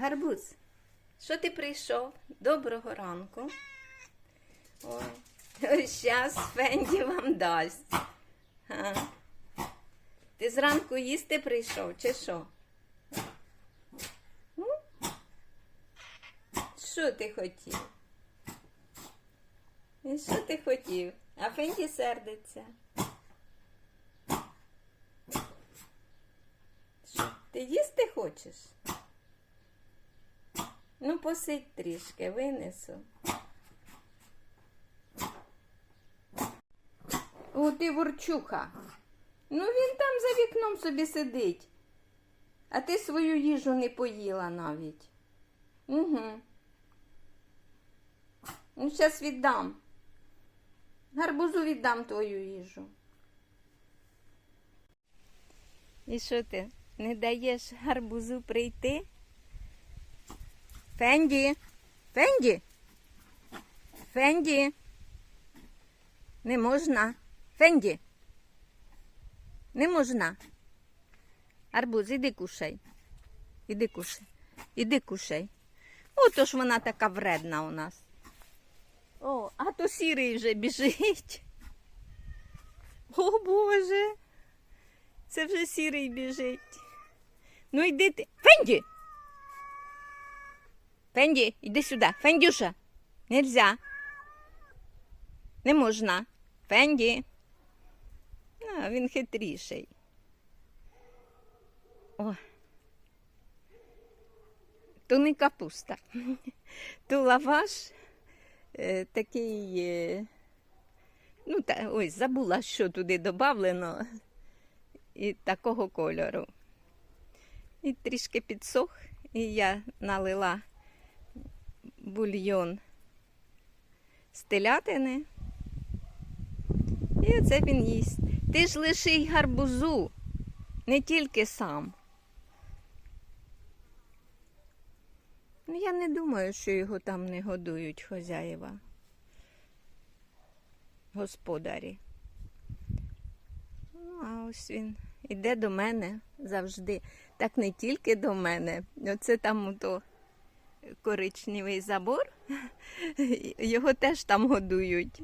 Гарбуз, що ти прийшов? Доброго ранку. Ой, зараз Фенді вам дасть. А. Ти зранку їсти прийшов, чи що? Ну? Що ти хотів? Що ти хотів? А Фенді сердиться. Що, ти їсти хочеш? Ну, посидь трішки, винесу. О, ти ворчуха. Ну він там за вікном собі сидить. А ти свою їжу не поїла навіть. Угу. Ну, зараз віддам. Гарбузу віддам твою їжу. І що ти? Не даєш гарбузу прийти? Фенді. Фенді. Фенді. Не можна. Фенді. Не можна. Арбуз, іди кушай. Іди кушай. Іди кушай. Ото ж вона така вредна у нас. О, а то сірий вже біжить. О Боже. Це вже сірий біжить. Ну йди ти. Фенді! Фенді, іди сюди. Фендюша. Нельзя. Не можна. Фенді. А, він хитріший. О. То не капуста. То лаваш е, такий. Е, ну, та, ось, забула, що туди додавлено. І такого кольору. І трішки підсох, і я налила бульйон з телятини. І оце він їсть. Ти ж лише й гарбузу, не тільки сам. Ну, я не думаю, що його там не годують хозяєва. Господарі. Ну, а ось він іде до мене завжди. Так не тільки до мене. Оце там ото коричневий забор. Його теж там годують.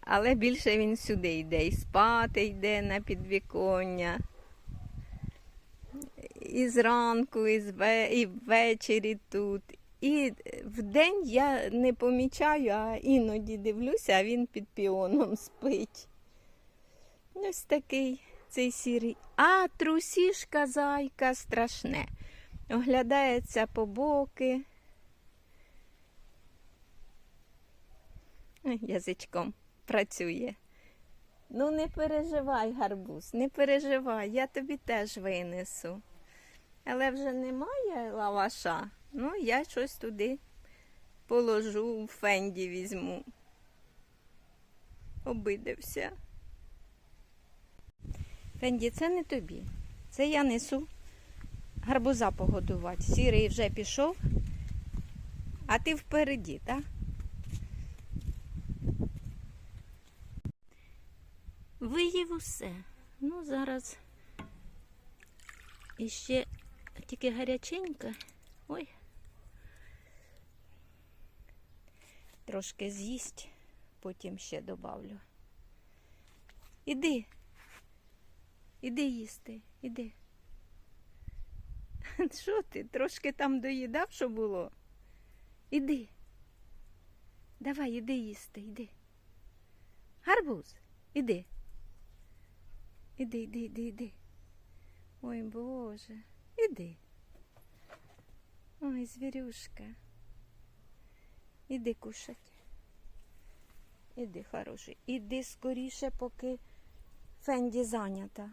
Але більше він сюди йде. І спати йде на підвіконня. І зранку, і, зве... і ввечері тут. І вдень я не помічаю, а іноді дивлюся, а він під піоном спить. Ось такий цей сірий. А трусішка зайка страшне. Оглядається по боки. Язичком працює. Ну, не переживай, гарбуз, не переживай, я тобі теж винесу. Але вже немає лаваша. Ну, я щось туди положу, в фенді візьму. Обидився. Фенді, це не тобі. Це я несу гарбуза погодувати. Сірий вже пішов, а ти впереді, так? Виїв усе. Ну, зараз іще тільки гаряченька. Ой. Трошки з'їсть, потім ще добавлю. Іди. Іди їсти, іди. Що ти? Трошки там доїдав, що було? Іди. Давай, іди їсти, іди. Гарбуз, іди. Іди, іди, іди, іди. Ой, Боже, іди. Ой, звірюшка. Іди кушать. Іди, хороший. Іди скоріше, поки Фенді зайнята.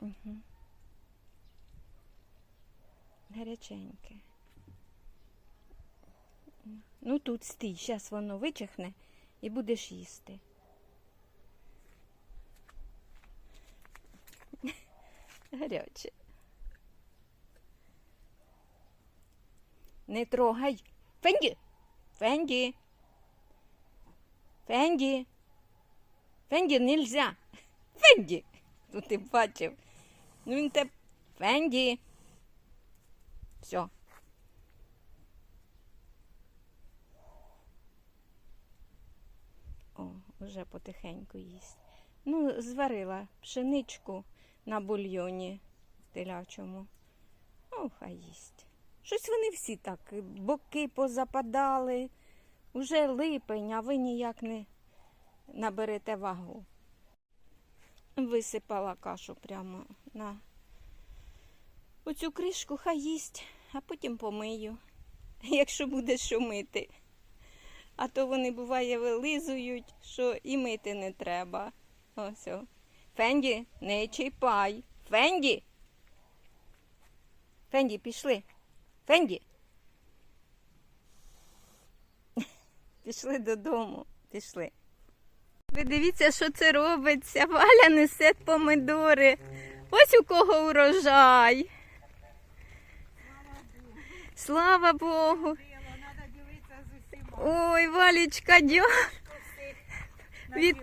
Угу. Гаряченьке. Ну тут стій, зараз воно вичихне і будеш їсти. Гаряче. Не трогай. Фенді! Фенді! Фенді! Фенді нельзя. Фенді! Ну ти бачив. Ну він те Фенді. Все. О, вже потихеньку їсть. Ну, зварила пшеничку на бульйоні телячому. Ну, хай їсть. Щось вони всі так, боки позападали. Уже липень, а ви ніяк не наберете вагу. Висипала кашу прямо на оцю кришку, хай їсть, а потім помию, якщо буде що мити. А то вони буває вилизують, що і мити не треба. Ось. Фенді, не чіпай. Фенді. Фенді, пішли. Фенді. Пішли додому. Пішли. Ви дивіться, що це робиться. Валя несе помидори. Ось у кого урожай. Слава Богу. Ой, Валічка, дя... Від-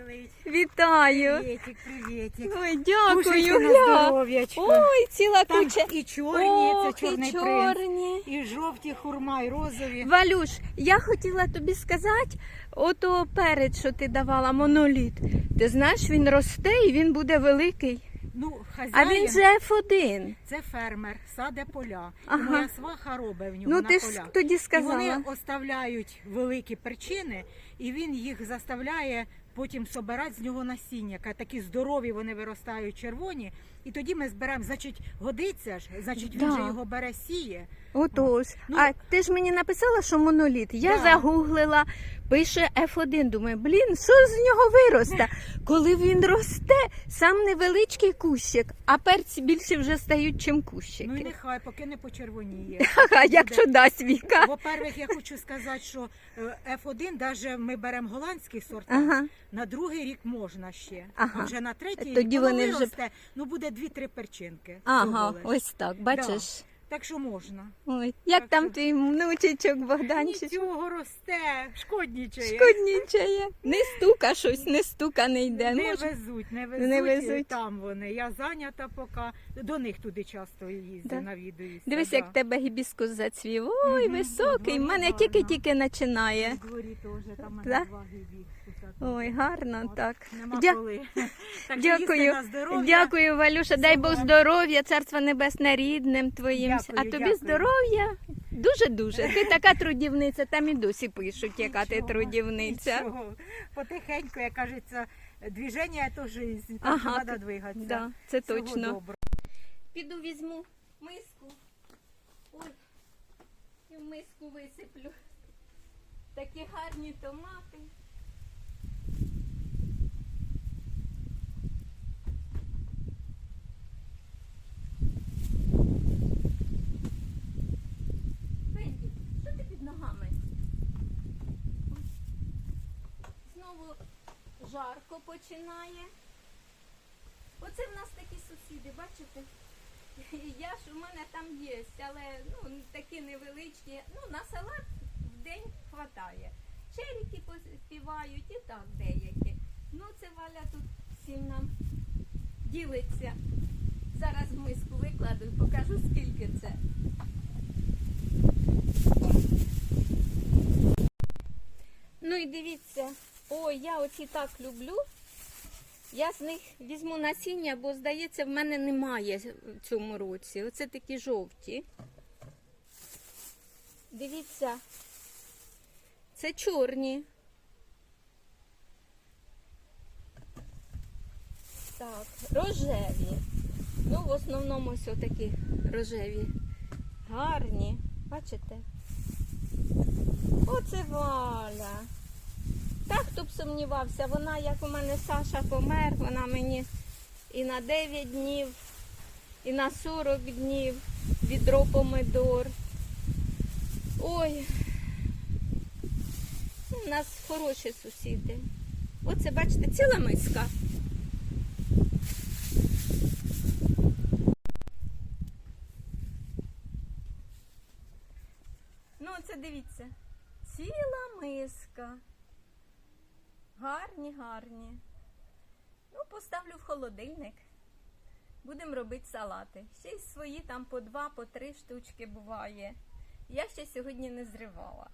вітаю. Привітик, привітик. Ой, Кушайте дякую. на Гля. здоров'ячко. Ой, ціла Там куча. і чорні, Ох, це чорний і принц. чорні. І жовті хурма, і розові. Валюш, я хотіла тобі сказати, ото перець, що ти давала, моноліт. Ти знаєш, він росте і він буде великий. Ну, А хазяїн він же F1. це фермер, саде поля. Ага. І моя сваха робить в нього Ну на ти ж полях. тоді І сказала. вони оставляють великі перчини, і він їх заставляє потім собирати з нього насіння. Такі здорові вони виростають червоні. І тоді ми зберемо, значить, годиться ж, значить, він Да. же його бере сіє. Отож. Ну, а ти ж мені написала, що моноліт. Я Да. загуглила, пише F1. Думаю, блін, що з нього виросте? Коли він росте, сам невеличкий кущик, а перці більше вже стають, чим кущики. Ну і нехай, поки не почервоніє. Ага, якщо дасть віка. Во-первых, я хочу сказати, що е, F1, навіть ми беремо голландський сорт, Ага. на другий рік можна ще. Ага. А вже на третій Тоді рік воно вони вже- виросте, ну буде дві-три перчинки. Ага, всього лиш. ось так, бачиш. Так що можна. Ой, як Так там що- твій внучечок Богданчик? Нічого росте, шкоднічає. Шкоднічає. Не стука щось, не стука не йде. Не Може, везуть, не везуть, Не везуть. там вони. Я зайнята поки. До них туди часто їздю, Да. навідуюся. Дивись, да. як тебе гібіскус зацвів. Ой, Мгм, високий. В мене тільки-тільки починає. В дворі теж там Да? мене два гібіскуса. Ой, гарно От, так. Нема Дя- коли. Так Дякую. на здоров'я. Дякую, Валюша. Дай Бог здоров'я, царство небесне рідним твоїм. Дякую, а тобі дякую. здоров'я. Дуже-дуже. Ти така трудівниця, там і досі пишуть, яка ти трудівниця. нічого. Потихеньку, як кажеться, движення то. Так Ага, треба двигатися. Да, це Всього точно. доброго. Піду візьму миску. Ой, і в миску висиплю. Такі гарні томати. Фенді, що ти під ногами? Знову жарко починає. Оце в нас такі сусіди, бачите? Я ж у мене там є, але ну, такі невеличкі. Ну, на салат в день хватає. Черіки поспівають і так деякі. Ну, це Валя тут всім нам ділиться. Зараз миску викладу і покажу, скільки це. Дивіться, ой, я оці так люблю. Я з них візьму насіння, бо, здається, в мене немає в цьому році. Оце такі жовті. Дивіться, це чорні. Так, рожеві. Ну, в основному ось такі рожеві. Гарні. Бачите? Оце Валя. Та хто б сумнівався, вона, як у мене Саша помер, вона мені і на 9 днів, і на 40 днів відро помидор. Ой, ну, у нас хороші сусіди. Оце, бачите, ціла миска. Ну, оце дивіться. Ціла миска. Гарні, гарні. Ну, поставлю в холодильник. Будемо робити салати. Ще й свої там по два, по три штучки буває. Я ще сьогодні не зривала.